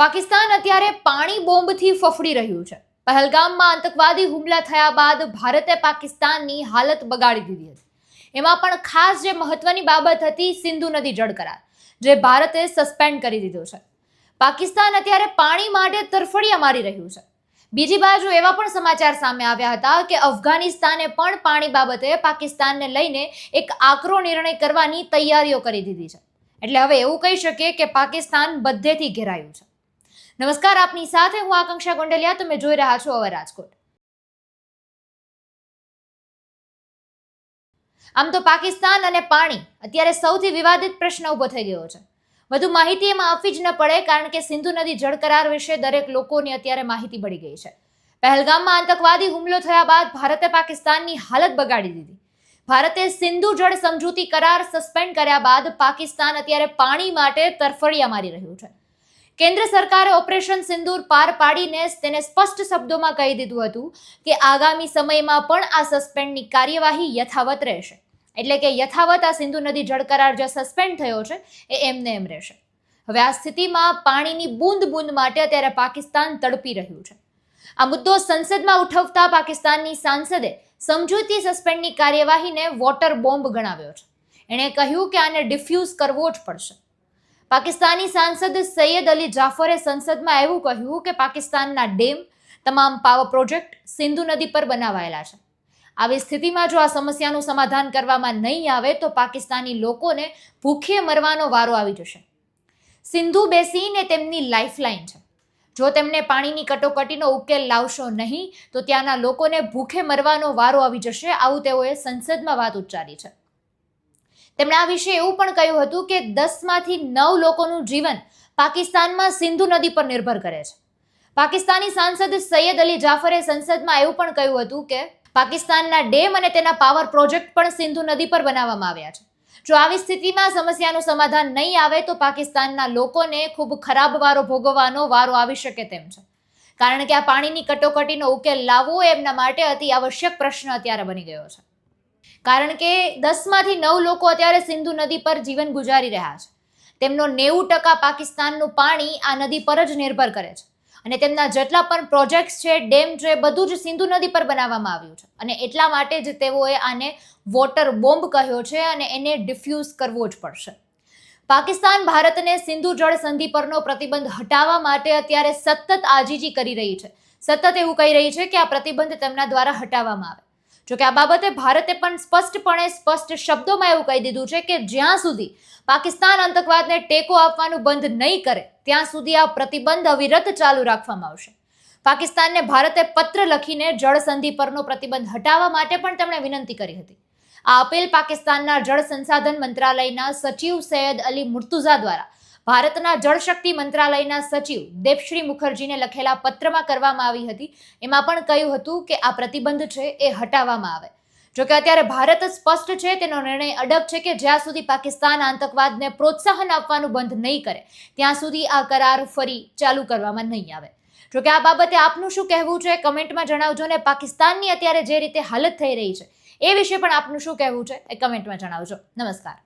પાકિસ્તાન અત્યારે પાણી બોમ્બથી ફફડી રહ્યું છે. પહેલગામમાં આતંકવાદી હુમલા થયા બાદ ભારતે પાકિસ્તાનની હાલત બગાડી દીધી હતી. એમાં પણ ખાસ જે મહત્વની બાબત હતી, સિંધુ નદી જળ કરાર, જે ભારતે સસ્પેન્ડ કરી દીધો છે. પાકિસ્તાન અત્યારે પાણી માટે તરફડિયા મારી રહ્યું છે. બીજી બાજુ એવા પણ સમાચાર સામે આવ્યા હતા કે અફઘાનિસ્તાને પણ પાણી બાબતે પાકિસ્તાનને લઈને એક આકરો નિર્ણય કરવાની તૈયારીઓ કરી દીધી છે. એટલે હવે એવું કહી શકીએ કે પાકિસ્તાન બધેથી ઘેરાયું છે. નમસ્કાર, આપની સાથે હું આકાંક્ષા ગોંડલિયા. તમે જોઈ રહ્યા છો અવર રાજકોટ. આમ તો પાકિસ્તાન અને પાણી અત્યારે સૌથી વિવાદિત પ્રશ્ન ઊભો થઈ ગયો છે. વધુ માહિતી એમાં આપવી જ ન પડે, કારણ કે સિંધુ નદી જળ કરાર વિશે દરેક લોકોની અત્યારે માહિતી પડી ગઈ છે. પહેલગામમાં આતંકવાદી હુમલો થયા બાદ ભારતે પાકિસ્તાનની હાલત બગાડી દીધી. ભારતે સિંધુ જળ સમજૂતી કરાર સસ્પેન્ડ કર્યા બાદ પાકિસ્તાન અત્યારે પાણી માટે તરફડિયા મારી રહ્યું છે. કેન્દ્ર સરકારે ઓપરેશન સિંદૂર પાર પાડીને તેને સ્પષ્ટ શબ્દોમાં કહી દીધું હતું કે આગામી સમયમાં પણ આ સસ્પેન્ડની કાર્યવાહી યથાવત રહેશે. એટલે કે યથાવત આ સિંધુ નદી જળ કરાર જે સસ્પેન્ડ થયો છે, એ એમને એમ રહેશે. હવે આ સ્થિતિમાં પાણીની બૂંદ બૂંદ માટે અત્યારે પાકિસ્તાન તડપી રહ્યું છે. આ મુદ્દો સંસદમાં ઉઠવતા પાકિસ્તાનની સાંસદે સમજૂતી સસ્પેન્ડની કાર્યવાહીને વોટર બોમ્બ ગણાવ્યો છે. એણે કહ્યું કે આને ડિફ્યુઝ કરવો જ પડશે. પાકિસ્તાની સાંસદ સૈયદ અલી જાફરે સંસદમાં એવું કહ્યું કે પાકિસ્તાનના ડેમ તમામ પાવર પ્રોજેક્ટ સિંધુ નદી પર બનાવાયેલા છે. આવી સ્થિતિમાં જો આ સમસ્યાનું સમાધાન કરવામાં નહીં આવે તો પાકિસ્તાની લોકોને ભૂખે મરવાનો વારો આવી જશે. સિંધુ બેસીને તેમની લાઇફલાઇન છે. જો તેમને પાણીની કટોકટીનો ઉકેલ લાવશો નહીં, તો ત્યાંના લોકોને ભૂખે મરવાનો વારો આવી જશે, આવું તેઓએ સંસદમાં વાત ઉચ્ચારી છે. તેમણે આ વિશે એવું પણ કહ્યું હતું કે દસમાંથી નવ લોકોનું જીવન પાકિસ્તાનમાં સિંધુ નદી પર નિર્ભર કરે છે. પાકિસ્તાની સાંસદ સૈયદ અલી જાફરે સંસદમાં એવું પણ કહ્યું હતું કે પાકિસ્તાનના ડેમ અને તેના પાવર પ્રોજેક્ટ પણ સિંધુ નદી પર બનાવવામાં આવ્યા છે. જો આવી સ્થિતિમાં સમસ્યાનું સમાધાન નહીં આવે તો પાકિસ્તાનના લોકોને ખૂબ ખરાબ વારો ભોગવવાનો વારો આવી શકે તેમ છે. કારણ કે આ પાણીની કટોકટીનો ઉકેલ લાવવો એમના માટે અતિ આવશ્યક પ્રશ્ન અત્યારે બની ગયો છે. કારણ કે દસમાંથી નવ લોકો અત્યારે સિંધુ નદી પર જીવન ગુજારી રહ્યા છે. તેમનો નેવું ટકા પાકિસ્તાનનું પાણી આ નદી પર જ નિર્ભર કરે છે. અને તેમના જેટલા પણ પ્રોજેક્ટ્સ છે, ડેમ છે, બધું જ સિંધુ નદી પર બનાવવામાં આવ્યું છે. અને એટલા માટે જ તેઓએ આને વોટર બોમ્બ કહ્યો છે અને એને ડિફ્યુઝ કરવો જ પડશે. પાકિસ્તાન ભારતને સિંધુ જળ સંધિ પરનો પ્રતિબંધ હટાવવા માટે અત્યારે સતત આજીજી કરી રહી છે. સતત એવું કહી રહી છે કે આ પ્રતિબંધ તેમના દ્વારા હટાવવામાં આવે. જોકે આ બાબતે ભારતે પણ સ્પષ્ટપણે સ્પષ્ટ શબ્દોમાં એવું કહી દીધું છે કે જ્યાં સુધી પાકિસ્તાન આતંકવાદને ટેકો આપવાનું બંધ નહીં કરે, ત્યાં સુધી આ પ્રતિબંધ અવિરત ચાલુ રાખવામાં આવશે. પાકિસ્તાનને ભારતે પત્ર લખીને જળ સંધિ પરનો પ્રતિબંધ હટાવવા માટે પણ તેમણે વિનંતી કરી હતી. આ અપીલ પાકિસ્તાનના જળ સંસાધન મંત્રાલયના સચિવ સૈયદ અલી મુર્તુઝા દ્વારા ભારતના જળશક્તિ મંત્રાલયના સચિવ દેવશ્રી મુખર્જીને લખેલા પત્રમાં કરવામાં આવી હતી. એમાં પણ કહ્યું હતું કે આ પ્રતિબંધ છે એ હટાવવામાં આવે. જોકે અત્યારે ભારત સ્પષ્ટ છે, તેનો નિર્ણય અડગ છે કે જ્યાં સુધી પાકિસ્તાન આતંકવાદને પ્રોત્સાહન આપવાનું બંધ નહીં કરે, ત્યાં સુધી આ કરાર ફરી ચાલુ કરવામાં નહીં આવે. જોકે આ બાબતે આપનું શું કહેવું છે, કમેન્ટમાં જણાવજો ને પાકિસ્તાનની અત્યારે જે રીતે હાલત થઈ રહી છે, એ વિશે પણ આપનું શું કહેવું છે, એ કમેન્ટમાં જણાવજો. નમસ્કાર.